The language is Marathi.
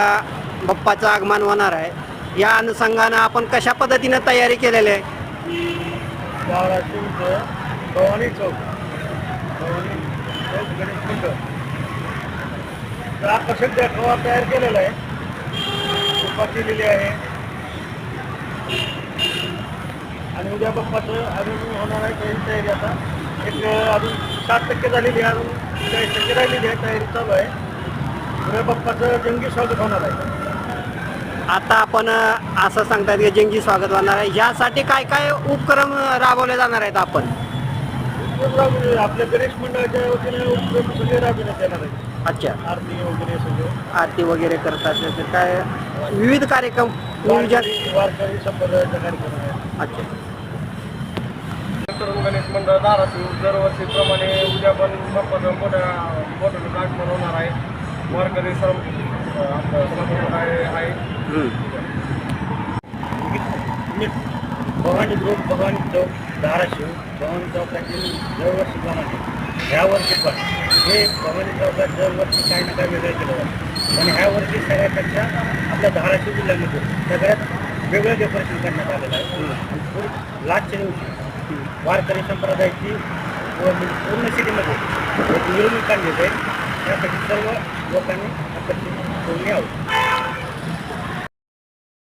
आपल्या बाप्पाचं आगमन होणार आहे. या अनुषंगानं आपण कशा पद्धतीनं तयारी केलेली आहे? भवानी चौक भवानी चौक गणेश मंडळ तर आकर्षक देखावा तयार केलेला आहे कृपा केलेली आहे आणि उद्या बाप्पाचं अजून होणार आहे त्याची तयारी आता एक अजून सात टक्के झालेली आहे अजून चाळीस टक्के राहिलेली आहे तयारी चालू आहे. बाप्पाचं जंगी स्वागत होणार आहे. आता आपण असं सांगतात की जंगी स्वागत होणार आहे. यासाठी काय काय उपक्रम राबवले जाणार आहेत आपण? आपल्या गणेश मंडळाच्या वतीने उपक्रम सगळे राबविण्यात येणार आहे अच्छा. आरती वगैरे सगळं. आरती वगैरे करतात त्याचे काय विविध कार्यक्रम नियोजन? वारकरी वारकरी संप्रदायाचा कार्यक्रम आहे. अच्छा. तरुण गणेश मंडळ धाराशिव दरवर्षीप्रमाणे उद्या पण बाप्पाचं मोठ्या मोठं आगमन होणार आहे वारकरी आहे भवानी ग्रुप भवानी चौक धाराशिव भवानी चौकातील दरवर्षी प्रमाणे ह्या वर्षी पण. हे भवानी चौकात दरवर्षी काही ना काही वेगळं केलं जातं. आणि ह्या वर्षी सगळ्यापेक्षा आपल्या धाराशिव जिल्ह्यामध्ये सगळ्यात वेगळं डेकोरेशन करण्यात आलेलं आहे आणि पूर्ण लास्टच्या दिवशी. वारकरी संप्रदायाची पूर्ण सिटीमध्ये एक मिरवणूक काढलेली आहे. त्यासाठी सर्व लोकांनी आकर्षित होऊन आहोत